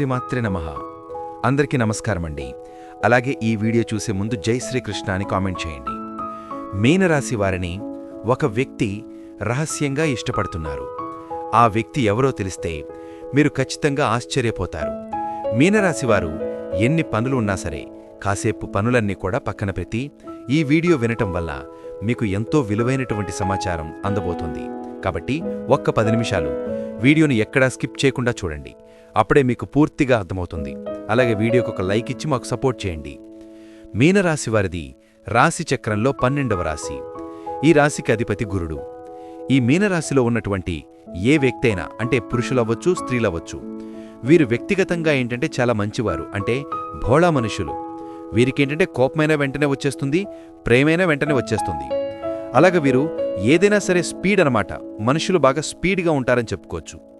శ్రీమాత్రే నమ. అందరికీ నమస్కారం అండి అలాగే ఈ వీడియో చూసే ముందు జై శ్రీకృష్ణ అని కామెంట్ చేయండి. మీనరాశి వారిని ఒక వ్యక్తి రహస్యంగా ఇష్టపడుతున్నారు. ఆ వ్యక్తి ఎవరో తెలిస్తే మీరు ఖచ్చితంగా ఆశ్చర్యపోతారు. మీనరాశి వారు ఎన్ని పనులు ఉన్నా సరే కాసేపు పనులన్నీ కూడా పక్కన పెట్టి ఈ వీడియో వినటం వల్ల మీకు ఎంతో విలువైనటువంటి సమాచారం అందబోతుంది. కాబట్టి ఒక్క పది నిమిషాలు వీడియోని ఎక్కడా స్కిప్ చేయకుండా చూడండి. అప్పుడే మీకు పూర్తిగా అర్థమవుతుంది. అలాగే వీడియోకి ఒక లైక్ ఇచ్చి మాకు సపోర్ట్ చేయండి. మీనరాశి వారిది రాశి చక్రంలో పన్నెండవ రాశి. ఈ రాశికి అధిపతి గురుడు. ఈ మీనరాశిలో ఉన్నటువంటి ఏ వ్యక్తైనా అంటే పురుషులవ్వచ్చు స్త్రీలవ్వచ్చు వీరు వ్యక్తిగతంగా ఏంటంటే చాలా మంచివారు. అంటే భోళా మనుషులు. వీరికేంటంటే కోపమైన వెంటనే వచ్చేస్తుంది ప్రేమైన వెంటనే వచ్చేస్తుంది. అలాగ వీరు ఏదైనా సరే స్పీడ్ అనమాట మనుషులు బాగా స్పీడ్గా ఉంటారని చెప్పుకోవచ్చు.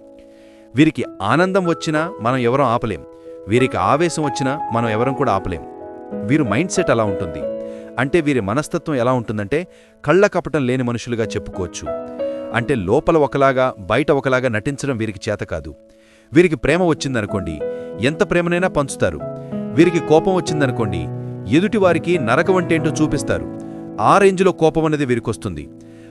వీరికి ఆనందం వచ్చినా మనం ఎవరం ఆపలేం. వీరికి ఆవేశం వచ్చినా మనం ఎవరం కూడా ఆపలేం. వీరు మైండ్ సెట్ అలా ఉంటుంది. అంటే వీరి మనస్తత్వం ఎలా ఉంటుందంటే కళ్ళ కపటం లేని మనుషులుగా చెప్పుకోవచ్చు. అంటే లోపల ఒకలాగా బయట ఒకలాగా నటించడం వీరికి చేత కాదు. వీరికి ప్రేమ వచ్చిందనుకోండి ఎంత ప్రేమనైనా పంచుతారు. వీరికి కోపం వచ్చిందనుకోండి ఎదుటివారికి నరక వంటేంటో చూపిస్తారు. ఆ రేంజ్లో కోపం అనేది వీరికొస్తుంది.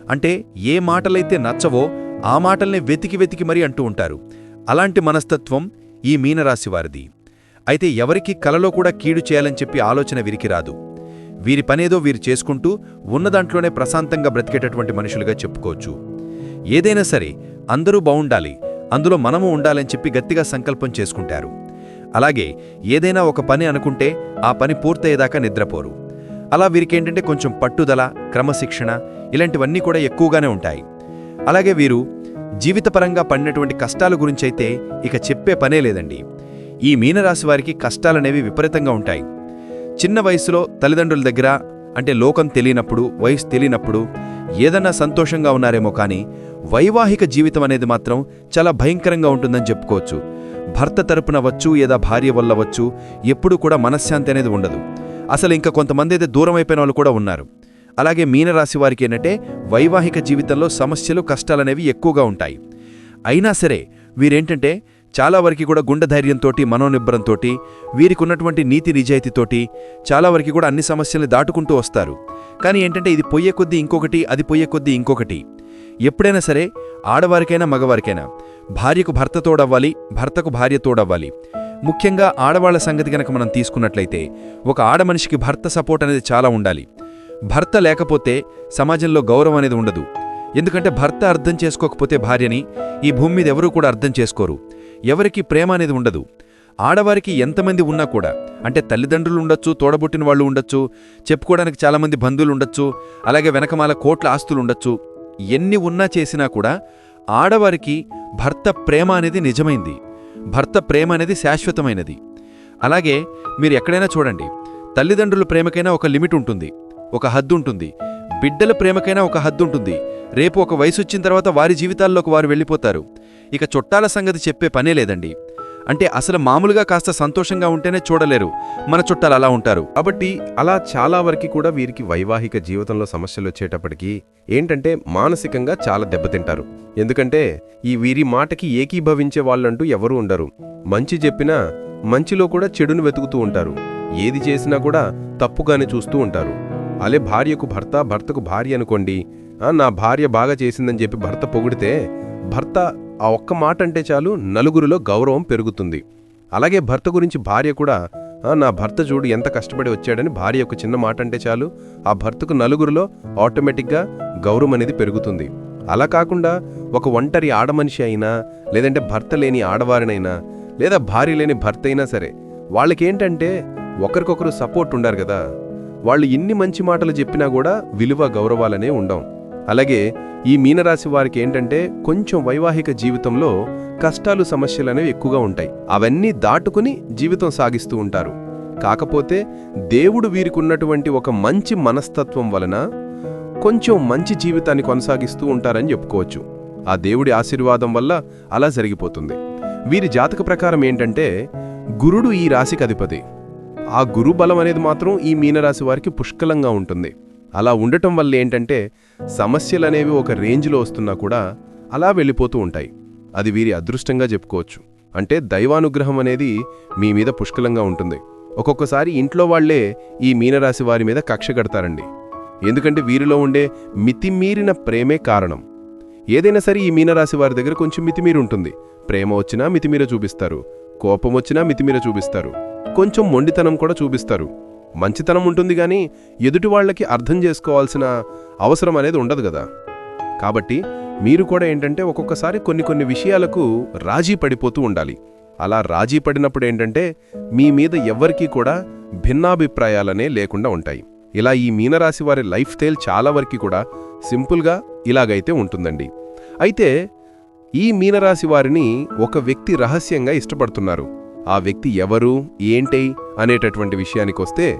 అంటే ఏ మాటలైతే నచ్చవో ఆ మాటల్ని వెతికి వెతికి మరీ అంటూ ఉంటారు. అలాంటి మనస్తత్వం ఈ మీనరాశివారిది అయితే ఎవరికి కలలో కూడా కీడు చేయాలని చెప్పి ఆలోచన విరికిరాదు వీరి పనేదో వీరు చేసుకుంటూ ఉన్నదాంట్లోనే ప్రశాంతంగా బ్రతికేటటువంటి మనుషులుగా చెప్పుకోవచ్చు. ఏదైనా సరే అందరూ బావుండాలి అందులో మనము ఉండాలని చెప్పి గట్టిగా సంకల్పం చేసుకుంటారు. అలాగే ఏదైనా ఒక పని అనుకుంటే ఆ పని పూర్తయ్యేదాకా నిద్రపోరు. అలా వీరికేంటంటే కొంచెం పట్టుదల క్రమశిక్షణ ఇలాంటివన్నీ కూడా ఎక్కువగానే ఉంటాయి. అలాగే వీరు జీవితపరంగా పడినటువంటి కష్టాల గురించైతే ఇక చెప్పే పనే లేదండి. ఈ మీనరాశి వారికి కష్టాలనేవి విపరీతంగా ఉంటాయి. చిన్న వయసులో తల్లిదండ్రుల దగ్గర అంటే లోకం తెలియనప్పుడు వయసు తెలియనప్పుడు ఏదన్నా సంతోషంగా ఉన్నారేమో కానీ వైవాహిక జీవితం అనేది మాత్రం చాలా భయంకరంగా ఉంటుందని చెప్పుకోవచ్చు. భర్త తరపున వచ్చు ఏదా భార్య వల్ల వచ్చు ఎప్పుడూ కూడా మనశ్శాంతి అనేది ఉండదు. అసలు ఇంకా కొంతమంది అయితే దూరం అయిపోయిన వాళ్ళు కూడా ఉన్నారు. అలాగే మీనరాశి వారికి ఏంటంటే వైవాహిక జీవితంలో సమస్యలు కష్టాలనేవి ఎక్కువగా ఉంటాయి. అయినా సరే వీరేంటంటే చాలా వరకు కూడా గుండె ధైర్యంతో మనోనిబ్బరంతోటి వీరికి ఉన్నటువంటి నీతి నిజాయితీతోటి చాలా వరకు కూడా అన్ని సమస్యల్ని దాటుకుంటూ వస్తారు. కానీ ఏంటంటే ఇది పొయ్యే కొద్దీ ఇంకొకటి అది పొయ్యే కొద్దీ ఇంకొకటి. ఎప్పుడైనా సరే ఆడవారికైనా మగవారికైనా భార్యకు భర్త తోడవ్వాలి భర్తకు భార్య తోడవ్వాలి. ముఖ్యంగా ఆడవాళ్ళ సంగతి గనక మనం తీసుకున్నట్లయితే ఒక ఆడమనిషికి భర్త సపోర్ట్ అనేది చాలా ఉండాలి. భర్త లేకపోతే సమాజంలో గౌరవం అనేది ఉండదు. ఎందుకంటే భర్త అర్థం చేసుకోకపోతే భార్యని ఈ భూమి మీద ఎవరూ కూడా అర్థం చేసుకోరు. ఎవరికి ప్రేమ అనేది ఉండదు. ఆడవారికి ఎంతమంది ఉన్నా కూడా అంటే తల్లిదండ్రులు ఉండొచ్చు తోడబుట్టిన వాళ్ళు ఉండొచ్చు చెప్పుకోవడానికి చాలామంది బంధువులు ఉండొచ్చు అలాగే వెనకమాల కోట్ల ఆస్తులు ఉండొచ్చు ఎన్ని ఉన్నా చేసినా కూడా ఆడవారికి భర్త ప్రేమ అనేది నిజమైంది. భర్త ప్రేమ అనేది శాశ్వతమైనది. అలాగే మీరు ఎక్కడైనా చూడండి తల్లిదండ్రుల ప్రేమకైనా ఒక లిమిట్ ఉంటుంది. ఒక హద్దు ఉంటుంది బిడ్డల ప్రేమకైనా ఒక హద్దు ఉంటుంది రేపు ఒక వయసు వచ్చిన తర్వాత వారి జీవితాల్లోకి వారు వెళ్ళిపోతారు. ఇక చుట్టాల సంగతి చెప్పే పనే లేదండి. అంటే అసలు మామూలుగా కాస్త సంతోషంగా ఉంటేనే చూడలేరు. మన చుట్టాలు అలా ఉంటారు. కాబట్టి అలా చాలా వరకు కూడా వీరికి వైవాహిక జీవితంలో సమస్యలు వచ్చేటప్పటికి ఏంటంటే మానసికంగా చాలా దెబ్బతింటారు. ఎందుకంటే ఈ వీరి మాటకి ఏకీభవించే వాళ్ళంటూ ఎవరూ ఉండరు. మంచి చెప్పినా మంచిలో కూడా చెడును వెతుకుతూ ఉంటారు. ఏది చేసినా కూడా తప్పుగానే చూస్తూ ఉంటారు. అలే భార్యకు భర్త భర్తకు భార్య అనుకోండి. నా భార్య బాగా చేసిందని చెప్పి భర్త పొగిడితే భర్త ఆ ఒక్క మాట అంటే చాలు నలుగురిలో గౌరవం పెరుగుతుంది. అలాగే భర్త గురించి భార్య కూడా నా భర్త చూడు ఎంత కష్టపడి వచ్చాడని భార్య ఒక చిన్న మాట అంటే చాలు ఆ భర్తకు నలుగురిలో ఆటోమేటిక్గా గౌరవం అనేది పెరుగుతుంది. అలా కాకుండా ఒక ఒంటరి ఆడమనిషి అయినా లేదంటే భర్త లేని ఆడవారినైనా లేదా భార్య లేని భర్త అయినా సరే వాళ్ళకేంటంటే ఒకరికొకరు సపోర్ట్ ఉండారు కదా. వాళ్ళు ఇన్ని మంచి మాటలు చెప్పినా కూడా విలువ గౌరవాలనే ఉండం. అలాగే ఈ మీనరాశి వారికి ఏంటంటే కొంచెం వైవాహిక జీవితంలో కష్టాలు సమస్యలనేవి ఎక్కువగా ఉంటాయి. అవన్నీ దాటుకుని జీవితం సాగిస్తూ ఉంటారు. కాకపోతే దేవుడు వీరికున్నటువంటి ఒక మంచి మనస్తత్వం వలన కొంచెం మంచి జీవితాన్ని కొనసాగిస్తూ ఉంటారని చెప్పుకోవచ్చు. ఆ దేవుడి ఆశీర్వాదం వల్ల అలా జరిగిపోతుంది. వీరి జాతక ప్రకారం ఏంటంటే గురుడు ఈ రాశికి అధిపతి. ఆ గురు బలం అనేది మాత్రం ఈ మీనరాశి వారికి పుష్కలంగా ఉంటుంది. అలా ఉండటం వల్ల ఏంటంటే సమస్యలనేవి ఒక రేంజ్లో వస్తున్నా కూడా అలా వెళ్ళిపోతూ ఉంటాయి. అది వీరి అదృష్టంగా చెప్పుకోవచ్చు. అంటే దైవానుగ్రహం అనేది మీ మీద పుష్కలంగా ఉంటుంది. ఒక్కొక్కసారి ఇంట్లో వాళ్ళే ఈ మీనరాశి వారి మీద కక్ష కడతారండి. ఎందుకంటే వీరిలో ఉండే మితిమీరిన ప్రేమే కారణం. ఏదైనా సరే ఈ మీనరాశి వారి దగ్గర కొంచెం మితిమీరి ఉంటుంది ప్రేమ వచ్చినా మితిమీర చూపిస్తారు. కోపం వచ్చినా మితిమీర చూపిస్తారు. కొంచెం మొండితనం కూడా చూపిస్తారు. మంచితనం ఉంటుంది కానీ ఎదుటి వాళ్ళకి అర్థం చేసుకోవాల్సిన అవసరం అనేది ఉండదు కదా. కాబట్టి మీరు కూడా ఏంటంటే ఒక్కొక్కసారి కొన్ని కొన్ని విషయాలకు రాజీ పడిపోతూ ఉండాలి. అలా రాజీ పడినప్పుడు ఏంటంటే మీ మీద ఎవ్వరికీ కూడా భిన్నాభిప్రాయాలనే లేకుండా ఉంటాయి. ఇలా ఈ మీనరాశి వారి లైఫ్ స్టైల్ చాలా వరకు కూడా సింపుల్గా ఇలాగైతే ఉంటుందండి. అయితే ఈ మీనరాశి వారిని ఒక వ్యక్తి రహస్యంగా ఇష్టపడుతున్నారు. ఆ వ్యక్తి ఎవరు ఏంటి అనేటటువంటి విషయానికొస్తే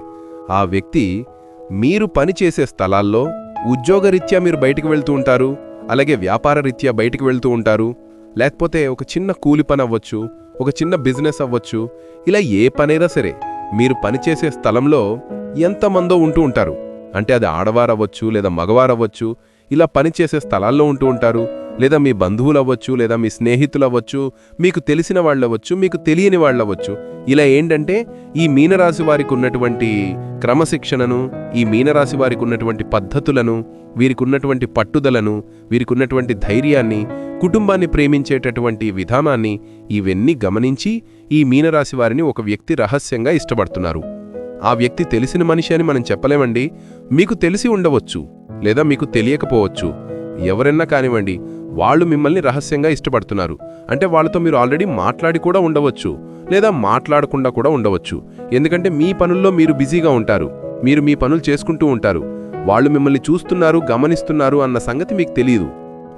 ఆ వ్యక్తి మీరు పనిచేసే స్థలాల్లో ఉద్యోగరీత్యా మీరు బయటికి వెళ్తూ ఉంటారు అలాగే వ్యాపార రీత్యా బయటికి వెళ్తూ ఉంటారు లేకపోతే ఒక చిన్న కూలి పని అవ్వచ్చు ఒక చిన్న బిజినెస్ అవ్వచ్చు ఇలా ఏ పనైనా సరే మీరు పనిచేసే స్థలంలో ఎంతమందో ఉంటూ ఉంటారు. అంటే అది ఆడవారవ్వచ్చు లేదా మగవారవ్వచ్చు ఇలా పనిచేసే స్థలాల్లో ఉంటూ ఉంటారు లేదా మీ బంధువులు అవ్వచ్చు లేదా మీ స్నేహితులు అవ్వచ్చు మీకు తెలిసిన వాళ్ళవచ్చు మీకు తెలియని వాళ్ళవచ్చు ఇలా ఏంటంటే ఈ మీనరాశి వారికి ఉన్నటువంటి క్రమశిక్షణను ఈ మీనరాశి వారికి ఉన్నటువంటి పద్ధతులను వీరికి ఉన్నటువంటి పట్టుదలను వీరికి ఉన్నటువంటి ధైర్యాన్ని కుటుంబాన్ని ప్రేమించేటటువంటి విధానాన్ని ఇవన్నీ గమనించి ఈ మీనరాశి వారిని ఒక వ్యక్తి రహస్యంగా ఇష్టపడుతున్నారు. ఆ వ్యక్తి తెలిసిన మనిషి అని మనం చెప్పలేమండి. మీకు తెలిసి ఉండవచ్చు లేదా మీకు తెలియకపోవచ్చు. ఎవరన్నా కానివ్వండి వాళ్ళు మిమ్మల్ని రహస్యంగా ఇష్టపడుతున్నారు. అంటే వాళ్ళతో మీరు ఆల్రెడీ మాట్లాడి కూడా ఉండవచ్చు లేదా మాట్లాడకుండా కూడా ఉండవచ్చు. ఎందుకంటే మీ పనుల్లో మీరు బిజీగా ఉంటారు మీరు మీ పనులు చేసుకుంటూ ఉంటారు. వాళ్ళు మిమ్మల్ని చూస్తున్నారు గమనిస్తున్నారు అన్న సంగతి మీకు తెలియదు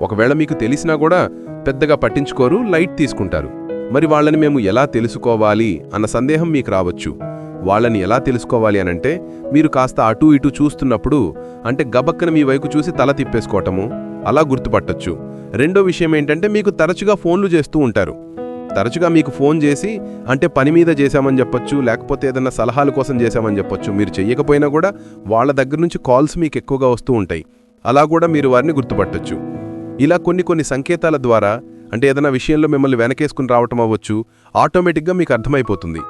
ఒకవేళ మీకు తెలిసినా కూడా పెద్దగా పట్టించుకోరు లైట్ తీసుకుంటారు. మరి వాళ్ళని మేము ఎలా తెలుసుకోవాలి అన్న సందేహం మీకు రావచ్చు. వాళ్ళని ఎలా తెలుసుకోవాలి అనంటే మీరు కాస్త అటూ ఇటూ చూస్తున్నప్పుడు అంటే గబక్కన మీ వైపు చూసి తల తిప్పేసుకోవటము అలా గుర్తుపట్టొచ్చు. రెండో విషయం ఏంటంటే మీకు తరచుగా ఫోన్లు చేస్తూ ఉంటారు. తరచుగా మీకు ఫోన్ చేసి అంటే పని మీద చేశామని చెప్పొచ్చు లేకపోతే ఏదైనా సలహాల కోసం చేశామని చెప్పొచ్చు మీరు చెయ్యకపోయినా కూడా వాళ్ళ దగ్గర నుంచి కాల్స్ మీకు ఎక్కువగా వస్తూ ఉంటాయి. అలా కూడా మీరు వారిని గుర్తుపట్టొచ్చు. ఇలా కొన్ని కొన్ని సంకేతాల ద్వారా అంటే ఏదైనా విషయంలో మిమ్మల్ని వెనకేసుకుని రావటం అవ్వచ్చు ఆటోమేటిక్గా మీకు అర్థమైపోతుంది.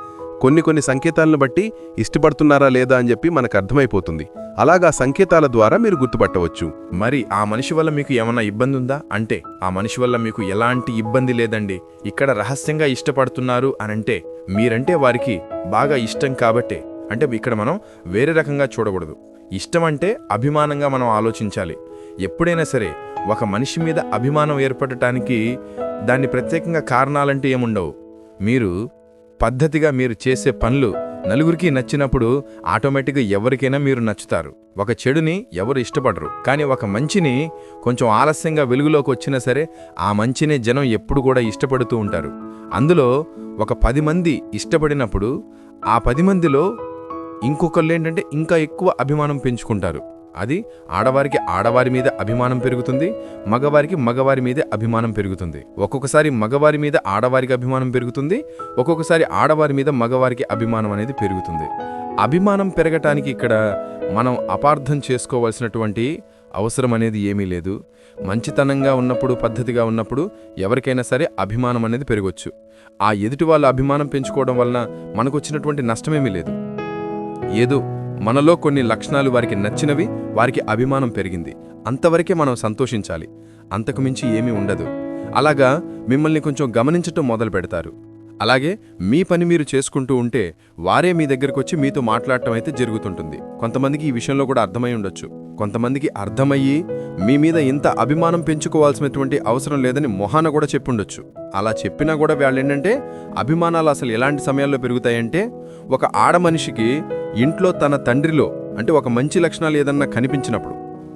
కొన్ని కొన్ని సంకేతాలను బట్టి ఇష్టపడుతున్నారా లేదా అని చెప్పి మనకు అర్థమైపోతుంది. అలాగా సంకేతాల ద్వారా మీరు గుర్తుపట్టవచ్చు. మరి ఆ మనిషి వల్ల మీకు ఏమైనా ఇబ్బంది ఉందా అంటే ఆ మనిషి వల్ల మీకు ఎలాంటి ఇబ్బంది లేదండి. ఇక్కడ రహస్యంగా ఇష్టపడుతున్నారు అనంటే మీరంటే వారికి బాగా ఇష్టం కాబట్టే. అంటే ఇక్కడ మనం వేరే రకంగా చూడకూడదు. ఇష్టం అంటే అభిమానంగా మనం ఆలోచించాలి. ఎప్పుడైనా సరే ఒక మనిషి మీద అభిమానం ఏర్పడటానికి దాన్ని ప్రత్యేకంగా కారణాలంటూ ఏముండవు. మీరు పద్ధతిగా మీరు చేసే పనులు నలుగురికి నచ్చినప్పుడు ఆటోమేటిక్గా ఎవరికైనా మీరు నచ్చుతారు. ఒక చెడుని ఎవరు ఇష్టపడరు. కానీ ఒక మంచిని కొంచెం ఆలస్యంగా వెలుగులోకి వచ్చినా సరే ఆ మంచిని జనం ఎప్పుడు కూడా ఇష్టపడుతూ ఉంటారు. అందులో ఒక పది మంది ఇష్టపడినప్పుడు ఆ పది మందిలో ఇంకొకళ్ళు ఏంటంటే ఇంకా ఎక్కువ అభిమానం పెంచుకుంటారు. అది ఆడవారికి ఆడవారి మీద అభిమానం పెరుగుతుంది మగవారికి మగవారి మీద అభిమానం పెరుగుతుంది. ఒక్కొక్కసారి మగవారి మీద ఆడవారికి అభిమానం పెరుగుతుంది ఒక్కొక్కసారి ఆడవారి మీద మగవారికి అభిమానం అనేది పెరుగుతుంది. అభిమానం పెరగటానికి ఇక్కడ మనం అపార్థం చేసుకోవాల్సినటువంటి అవసరం అనేది ఏమీ లేదు. మంచితనంగా ఉన్నప్పుడు పద్ధతిగా ఉన్నప్పుడు ఎవరికైనా సరే అభిమానం అనేది పెరగొచ్చు. ఆ ఎదుటి వాళ్ళ అభిమానం పెంచుకోవడం వలన మనకు వచ్చినటువంటి నష్టమేమీ లేదు. ఏదో మనలో కొన్ని లక్షణాలు వారికి నచ్చినవి వారికి అభిమానం పెరిగింది. అంతవరకే మనం సంతోషించాలి. అంతకుమించి ఏమీ ఉండదు. అలాగా మిమ్మల్ని కొంచెం గమనించటం మొదలు పెడతారు. అలాగే మీ పని మీరు చేసుకుంటూ ఉంటే వారే మీ దగ్గరకొచ్చి మీతో మాట్లాడటం అయితే జరుగుతుంటుంది. కొంతమందికి ఈ విషయంలో కూడా అర్థమై ఉండొచ్చు. కొంతమందికి అర్థమయ్యి మీ మీద ఇంత అభిమానం పెంచుకోవాల్సినటువంటి అవసరం లేదని మొహాన కూడా చెప్పుండొచ్చు. అలా చెప్పినా కూడా వాళ్ళు ఏంటంటే అభిమానాలు అసలు ఎలాంటి సమయాల్లో పెరుగుతాయంటే ఒక ఆడ మనిషికి ఇంట్లో తన తండ్రిలో అంటే ఒక మంచి లక్షణాలు ఏదన్నా కనిపించినప్పుడు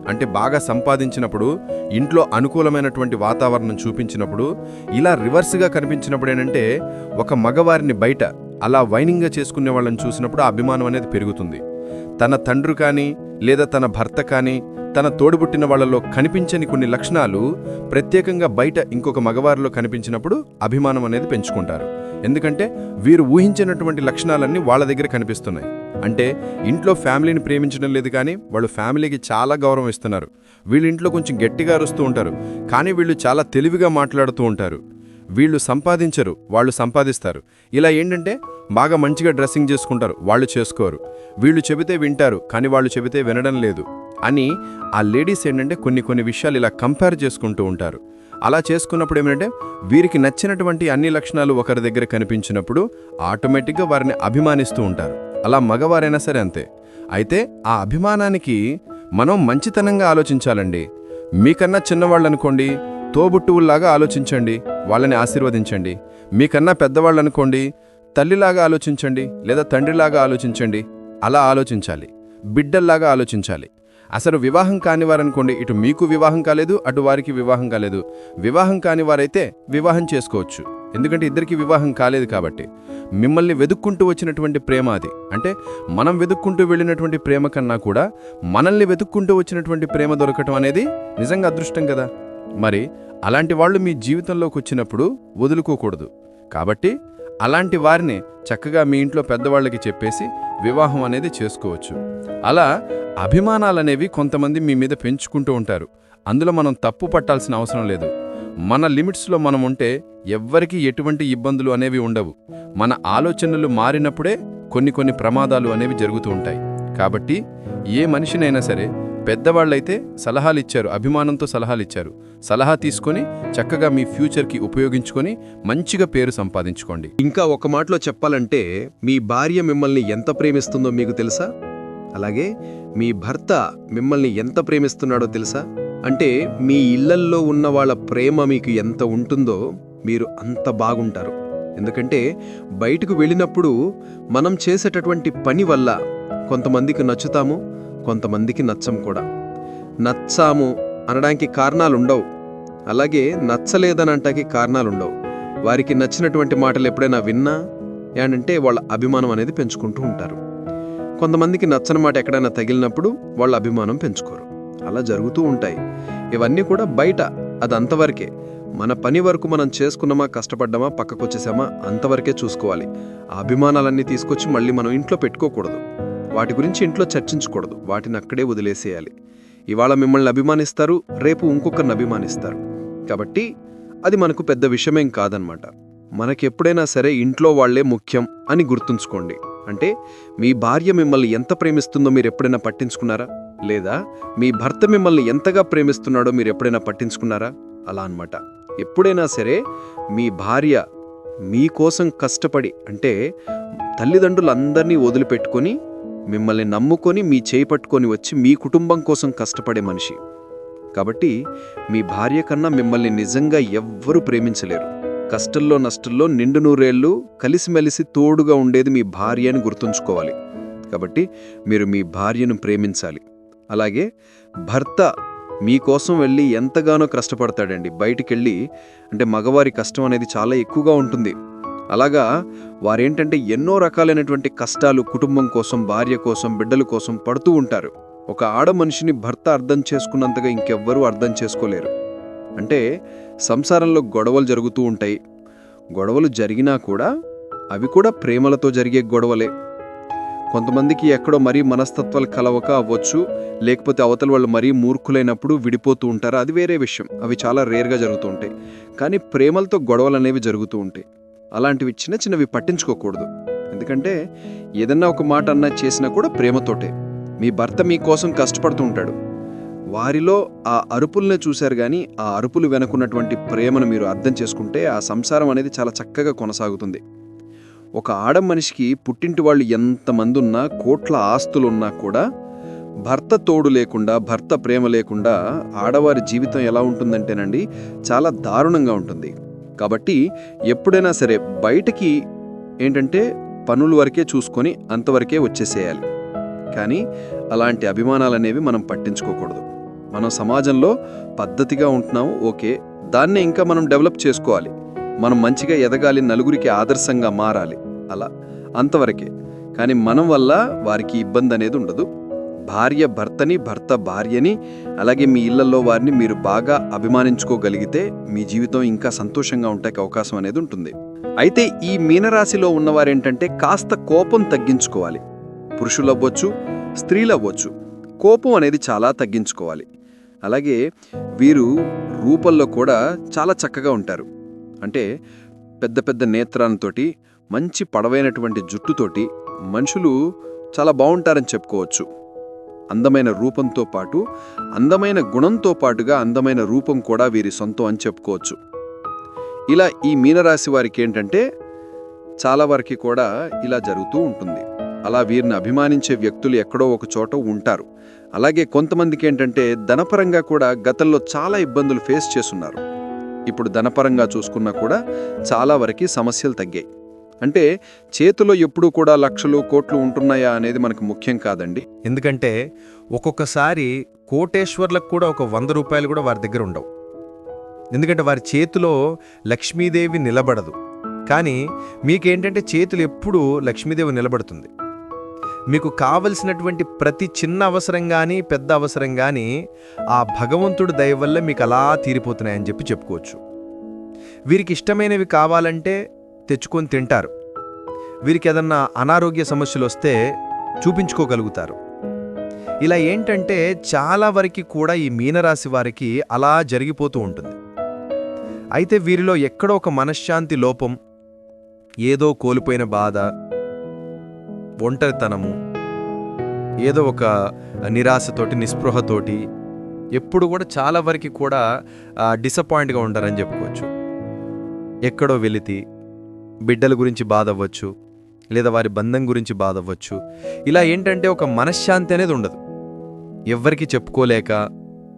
అంటే బాగా సంపాదించినప్పుడు ఇంట్లో అనుకూలమైనటువంటి వాతావరణం చూపించినప్పుడు ఇలా రివర్స్గా కనిపించినప్పుడు ఏంటంటే ఒక మగవారిని బయట అలా వైనింగ్గా చేసుకునే వాళ్ళని చూసినప్పుడు అభిమానం అనేది పెరుగుతుంది. తన తండ్రి కానీ లేదా తన భర్త కానీ తన తోడుబుట్టిన వాళ్ళలో కనిపించని కొన్ని లక్షణాలు ప్రత్యేకంగా బయట ఇంకొక మగవారిలో కనిపించినప్పుడు అభిమానం అనేది పెంచుకుంటారు. ఎందుకంటే వీరు ఊహించినటువంటి లక్షణాలన్నీ వాళ్ళ దగ్గర కనిపిస్తున్నాయి. అంటే ఇంట్లో ఫ్యామిలీని ప్రేమించడం లేదు కానీ వాళ్ళు ఫ్యామిలీకి చాలా గౌరవం ఇస్తున్నారు. వీళ్ళింట్లో కొంచెం గట్టిగా అరుస్తూ ఉంటారు. కానీ వీళ్ళు చాలా తెలివిగా మాట్లాడుతూ ఉంటారు. వీళ్ళు సంపాదించరు వాళ్ళు సంపాదిస్తారు. ఇలా ఏంటంటే బాగా మంచిగా డ్రెస్సింగ్ చేసుకుంటారు వాళ్ళు చేసుకోరు. వీళ్ళు చెబితే వింటారు కానీ వాళ్ళు చెబితే వినడం లేదు అని ఆ లేడీస్ ఏంటంటే కొన్ని కొన్ని విషయాలు ఇలా కంపేర్ చేసుకుంటూ ఉంటారు. అలా చేసుకున్నప్పుడు ఏమిటంటే వీరికి నచ్చినటువంటి అన్ని లక్షణాలు ఒకరి దగ్గర కనిపించినప్పుడు ఆటోమేటిక్గా వారిని అభిమానిస్తూ ఉంటారు. అలా మగవారైనా సరే అంతే. అయితే ఆ అభిమానానికి మనం మంచితనంగా ఆలోచించాలండి. మీకన్నా చిన్నవాళ్ళనుకోండి తోబుట్టువుల్లాగా ఆలోచించండి వాళ్ళని ఆశీర్వదించండి. మీకన్నా పెద్దవాళ్ళనుకోండి తల్లిలాగా ఆలోచించండి లేదా తండ్రిలాగా ఆలోచించండి అలా ఆలోచించాలి. బిడ్డల్లాగా ఆలోచించాలి. అసలు వివాహం కానివారనుకోండి ఇటు మీకు వివాహం కాలేదు అటు వారికి వివాహం కాలేదు. వివాహం కానివారైతే వివాహం చేసుకోవచ్చు. ఎందుకంటే ఇద్దరికి వివాహం కాలేదు కాబట్టి. మిమ్మల్ని వెతుక్కుంటూ వచ్చినటువంటి ప్రేమ అది. అంటే మనం వెతుక్కుంటూ వెళ్ళినటువంటి ప్రేమ కన్నా కూడా మనల్ని వెతుక్కుంటూ వచ్చినటువంటి ప్రేమ దొరకటం అనేది నిజంగా అదృష్టం కదా. మరి అలాంటి వాళ్ళు మీ జీవితంలోకి వచ్చినప్పుడు వదులుకోకూడదు. కాబట్టి అలాంటి వారిని చక్కగా మీ ఇంట్లో పెద్దవాళ్ళకి చెప్పేసి వివాహం అనేది చేసుకోవచ్చు. అలా అభిమానాలనేవి కొంతమంది మీ మీద పెంచుకుంటూ ఉంటారు. అందులో మనం తప్పు పట్టాల్సిన అవసరం లేదు. మన లిమిట్స్లో మనం ఉంటే ఎవ్వరికీ ఎటువంటి ఇబ్బందులు అనేవి ఉండవు. మన ఆలోచనలు మారినప్పుడే కొన్ని కొన్ని ప్రమాదాలు అనేవి జరుగుతూ ఉంటాయి. కాబట్టి ఏ మనిషినైనా సరే పెద్దవాళ్ళైతే సలహాలు ఇచ్చారు అభిమానంతో సలహాలు ఇచ్చారు సలహా తీసుకొని చక్కగా మీ ఫ్యూచర్కి ఉపయోగించుకొని మంచిగా పేరు సంపాదించుకోండి. ఇంకా ఒక మాటలో చెప్పాలంటే మీ భార్య మిమ్మల్ని ఎంత ప్రేమిస్తుందో మీకు తెలుసా? అలాగే మీ భర్త మిమ్మల్ని ఎంత ప్రేమిస్తున్నాడో తెలుసా? అంటే మీ ఇళ్ళల్లో ఉన్న వాళ్ళ ప్రేమ మీకు ఎంత ఉంటుందో మీరు అంత బాగుంటారు. ఎందుకంటే బయటకు వెళ్ళినప్పుడు మనం చేసేటటువంటి పని వల్ల కొంతమందికి నచ్చుతాము కొంతమందికి నచ్చం కూడా. నచ్చాము అనడానికి కారణాలుండవు. అలాగే నచ్చలేదనంటానికి కారణాలుండవు. వారికి నచ్చినటువంటి మాటలు ఎప్పుడైనా విన్నా ఏంటంటే వాళ్ళ అభిమానం అనేది పెంచుకుంటూ ఉంటారు. కొంతమందికి నచ్చని మాట ఎక్కడైనా తగిలినప్పుడు వాళ్ళ అభిమానం పెంచుకోరు. అలా జరుగుతూ ఉంటాయి. ఇవన్నీ కూడా బయట అది అంతవరకే. మన పని వరకు మనం చేసుకున్నామా కష్టపడ్డామా పక్కకొచ్చేసామా అంతవరకే చూసుకోవాలి. ఆ అభిమానాలన్నీ తీసుకొచ్చి మళ్ళీ మనం ఇంట్లో పెట్టుకోకూడదు. వాటి గురించి ఇంట్లో చర్చించకూడదు. వాటిని అక్కడే వదిలేసేయాలి. ఇవాళ మిమ్మల్ని అభిమానిస్తారు రేపు ఇంకొకరిని అభిమానిస్తారు. కాబట్టి అది మనకు పెద్ద విషయమేం కాదనమాట మనకెప్పుడైనా సరే ఇంట్లో వాళ్ళే ముఖ్యం అని గుర్తుంచుకోండి. అంటే మీ భార్య మిమ్మల్ని ఎంత ప్రేమిస్తుందో మీరు ఎప్పుడైనా పట్టించుకున్నారా? లేదా మీ భర్త మిమ్మల్ని ఎంతగా ప్రేమిస్తున్నాడో మీరు ఎప్పుడైనా పట్టించుకున్నారా? అలా అన్నమాట. ఎప్పుడైనా సరే మీ భార్య మీకోసం కష్టపడి అంటే తల్లిదండ్రులందరినీ వదిలిపెట్టుకొని మిమ్మల్ని నమ్ముకొని మీ చేయి పట్టుకొని వచ్చి మీ కుటుంబం కోసం కష్టపడే మనిషి. కాబట్టి మీ భార్య కన్నా మిమ్మల్ని నిజంగా ఎవ్వరూ ప్రేమించలేరు. కష్టంలో నష్టంలో నిండు నూరేళ్ళు కలిసిమెలిసి తోడుగా ఉండేది మీ భార్య అని గుర్తుంచుకోవాలి. కాబట్టి మీరు మీ భార్యను ప్రేమించాలి. అలాగే భర్త మీకోసం వెళ్ళి ఎంతగానో కష్టపడతాడండి. బయటికెళ్ళి అంటే మగవారి కష్టం అనేది చాలా ఎక్కువగా ఉంటుంది. అలాగా వారేంటంటే ఎన్నో రకాలైనటువంటి కష్టాలు కుటుంబం కోసం భార్య కోసం బిడ్డల కోసం పడుతూ ఉంటారు. ఒక ఆడ మనిషిని భర్త అర్థం చేసుకున్నంతగా ఇంకెవ్వరూ అర్థం చేసుకోలేరు. అంటే సంసారంలో గొడవలు జరుగుతూ ఉంటాయి. గొడవలు జరిగినా కూడా అవి కూడా ప్రేమలతో జరిగే గొడవలే. కొంతమందికి ఎక్కడో మరీ మనస్తత్వాలు కలవక అవ్వచ్చు లేకపోతే అవతల వాళ్ళు మరీ మూర్ఖులైనప్పుడు విడిపోతూ ఉంటారు. అది వేరే విషయం. అవి చాలా రేర్గా జరుగుతూ ఉంటాయి. కానీ ప్రేమలతో గొడవలు అనేవి జరుగుతూ ఉంటాయి. అలాంటివి చిన్న చిన్నవి పట్టించుకోకూడదు. ఎందుకంటే ఏదన్నా ఒక మాట అన్నా చేసినా కూడా ప్రేమతోటే. మీ భర్త మీకోసం కష్టపడుతూ ఉంటాడు. వారిలో ఆ అరుపుల్నే చూశారు కానీ ఆ అరుపులు వెనుకున్నటువంటి ప్రేమను మీరు అర్థం చేసుకుంటే ఆ సంసారం అనేది చాలా చక్కగా కొనసాగుతుంది. ఒక ఆడ మనిషికి పుట్టింటి వాళ్ళు ఎంతమంది ఉన్నా కోట్ల ఆస్తులున్నా కూడా భర్త తోడు లేకుండా భర్త ప్రేమ లేకుండా ఆడవారి జీవితం ఎలా ఉంటుందంటేనండి చాలా దారుణంగా ఉంటుంది. కాబట్టి ఎప్పుడైనా సరే బయటకి ఏంటంటే పనుల వరకే చూసుకొని అంతవరకే వచ్చేసేయాలి. కానీ అలాంటి అభిమానాలు అనేవి మనం పట్టించుకోకూడదు. మనం సమాజంలో పద్ధతిగా ఉంటున్నాము ఓకే. దాన్నే ఇంకా మనం డెవలప్ చేసుకోవాలి. మనం మంచిగా ఎదగాలి నలుగురికి ఆదర్శంగా మారాలి అలా అంతవరకే. కానీ మనం వల్ల వారికి ఇబ్బంది అనేది ఉండదు. భార్య భర్తని భర్త భార్యని అలాగే మీ ఇళ్ళలో వారిని మీరు బాగా అభిమానించుకోగలిగితే మీ జీవితం ఇంకా సంతోషంగా ఉంటానికి అవకాశం అనేది ఉంటుంది. అయితే ఈ మీనరాశిలో ఉన్నవారేంటంటే కాస్త కోపం తగ్గించుకోవాలి. పురుషులు అవ్వచ్చు స్త్రీలు అవ్వచ్చు కోపం అనేది చాలా తగ్గించుకోవాలి. అలాగే వీరు రూపంలో కూడా చాలా చక్కగా ఉంటారు. అంటే పెద్ద పెద్ద నేత్రాలతోటి మంచి పడవైనటువంటి జుట్టుతోటి మనుషులు చాలా బాగుంటారని చెప్పుకోవచ్చు. అందమైన రూపంతో పాటు అందమైన గుణంతో పాటుగా అందమైన రూపం కూడా వీరి సొంతం అని చెప్పుకోవచ్చు. ఇలా ఈ మీనరాశి వారికి ఏంటంటే చాలా వరకు కూడా ఇలా జరుగుతూ ఉంటుంది. అలా వీరిని అభిమానించే వ్యక్తులు ఎక్కడో ఒక చోట ఉంటారు. అలాగే కొంతమందికి ఏంటంటే ధనపరంగా కూడా గతంలో చాలా ఇబ్బందులు ఫేస్ చేస్తున్నారు. ఇప్పుడు ధనపరంగా చూసుకున్నా కూడా చాలా వరకు సమస్యలు తగ్గాయి. అంటే చేతిలో ఎప్పుడూ కూడా లక్షలు కోట్లు ఉంటున్నాయా అనేది మనకు ముఖ్యం కాదండి. ఎందుకంటే ఒక్కొక్కసారి కోటేశ్వర్లకు కూడా ఒక వంద రూపాయలు కూడా వారి దగ్గర ఉండవు. ఎందుకంటే వారి చేతిలో లక్ష్మీదేవి నిలబడదు. కానీ మీకేంటంటే చేతులు ఎప్పుడూ లక్ష్మీదేవి నిలబడుతుంది. మీకు కావలసినటువంటి ప్రతి చిన్న అవసరం కానీ పెద్ద అవసరం కానీ ఆ భగవంతుడు దయ వల్ల మీకు అలా తీరిపోతున్నాయని చెప్పి చెప్పుకోవచ్చు. వీరికి ఇష్టమైనవి కావాలంటే తెచ్చుకొని తింటారు. వీరికి ఏదన్నా అనారోగ్య సమస్యలు వస్తే చూపించుకోగలుగుతారు. ఇలా ఏంటంటే చాలా వరకు కూడా ఈ మీనరాశి వారికి అలా జరిగిపోతూ ఉంటుంది. అయితే వీరిలో ఎక్కడో ఒక మనశ్శాంతి లోపం ఏదో కోల్పోయిన బాధ ఒంటరితనము ఏదో ఒక నిరాశతోటి నిస్పృహతోటి ఎప్పుడు కూడా చాలా వరకు కూడా డిసప్పాయింట్గా ఉండరని చెప్పుకోవచ్చు. ఎక్కడో వెలితి బిడ్డల గురించి బాధ అవ్వచ్చు లేదా వారి బంధం గురించి బాధ అవ్వచ్చు ఇలా ఏంటంటే ఒక మనశ్శాంతి అనేది ఉండదు. ఎవ్వరికి చెప్పుకోలేక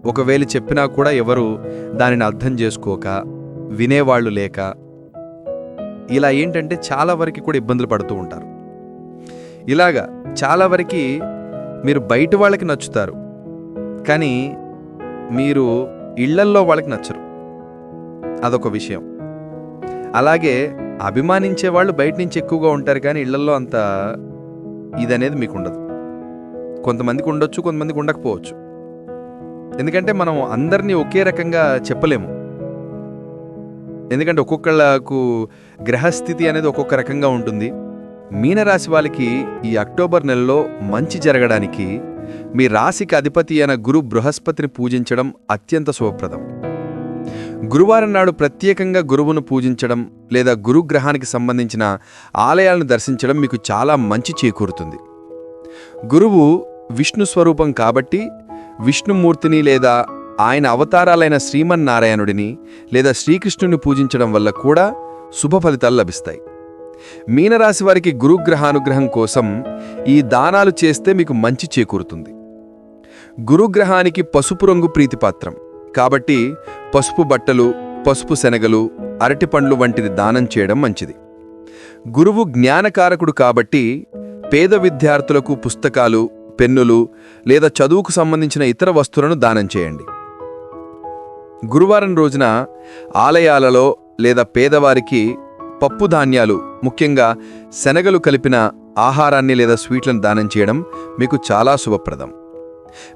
ఒకవేళ చెప్పినా కూడా ఎవరు దానిని అర్థం చేసుకోక వినేవాళ్ళు లేక ఇలా ఏంటంటే చాలా వరకు కూడా ఇబ్బందులు పడుతూ ఉంటారు. ఇలాగా చాలా వరకు మీరు బయట వాళ్ళకి నచ్చుతారు కానీ మీరు ఇళ్ళల్లో వాళ్ళకి నచ్చరు. అదొక విషయం. అలాగే అభిమానించే వాళ్ళు బయట నుంచి ఎక్కువగా ఉంటారు కానీ ఇళ్ళల్లో అంత ఇదనేది మీకు ఉండదు కొంతమందికి ఉండొచ్చు కొంతమందికి ఉండకపోవచ్చు. ఎందుకంటే మనం అందరినీ ఒకే రకంగా చెప్పలేము. ఎందుకంటే ఒక్కొక్కళ్ళకు గ్రహస్థితి అనేది ఒక్కొక్క రకంగా ఉంటుంది. మీనరాశి వాళ్ళకి ఈ అక్టోబర్ నెలలో మంచి జరగడానికి మీ రాశికి అధిపతి అయిన గురు బృహస్పతిని పూజించడం అత్యంత శుభప్రదం. గురువారం నాడు ప్రత్యేకంగా గురువును పూజించడం లేదా గురుగ్రహానికి సంబంధించిన ఆలయాలను దర్శించడం మీకు చాలా మంచి చేకూరుతుంది. గురువు విష్ణు స్వరూపం కాబట్టి విష్ణుమూర్తిని లేదా ఆయన అవతారాలైన శ్రీమన్నారాయణుడిని లేదా శ్రీకృష్ణుని పూజించడం వల్ల కూడా శుభ ఫలితాలు లభిస్తాయి. మీనరాశి వారికి గురుగ్రహానుగ్రహం కోసం ఈ దానాలు చేస్తే మీకు మంచి చేకూరుతుంది. గురుగ్రహానికి పసుపు రంగు ప్రీతిపాత్రం కాబట్టి పసుపు బట్టలు పసుపు శనగలు అరటిపండ్లు వంటిది దానం చేయడం మంచిది. గురువు జ్ఞానకారకుడు కాబట్టి పేద విద్యార్థులకు పుస్తకాలు పెన్నులు లేదా చదువుకు సంబంధించిన ఇతర వస్తువులను దానం చేయండి. గురువారం రోజున ఆలయాలలో లేదా పేదవారికి పప్పు ధాన్యాలు ముఖ్యంగా శనగలు కలిపిన ఆహారాన్ని లేదా స్వీట్లను దానం చేయడం మీకు చాలా శుభప్రదం.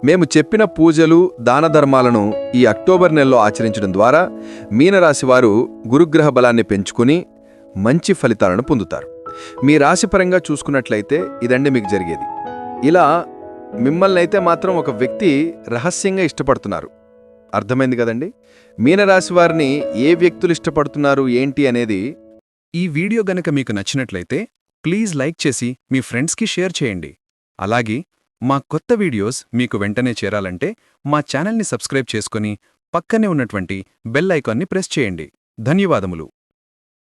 మేము చెప్పిన పూజలు దాన ధర్మాలను ఈ అక్టోబర్ నెలలో ఆచరించడం ద్వారా మీనరాశి వారు గురుగ్రహ బలాన్ని పెంచుకుని మంచి ఫలితాలను పొందుతారు. మీ రాశిపరంగా చూసుకున్నట్లయితే ఇదండి మీకు జరిగేది. ఇలా మిమ్మల్ని అయితే మాత్రం ఒక వ్యక్తి రహస్యంగా ఇష్టపడుతున్నారు. అర్థమైంది కదండి? మీనరాశి వారిని ఏ వ్యక్తులు ఇష్టపడుతున్నారు ఏంటి అనేది ఈ వీడియో గనక మీకు నచ్చినట్లయితే ప్లీజ్ లైక్ చేసి మీ ఫ్రెండ్స్కి షేర్ చేయండి. అలాగే మా కొత్త వీడియోస్ మీకు వెంటనే చేరాలంటే మా ఛానల్ని సబ్స్క్రైబ్ చేసుకుని పక్కనే ఉన్నటువంటి బెల్ ఐకాన్ని ప్రెస్ చేయండి. ధన్యవాదములు.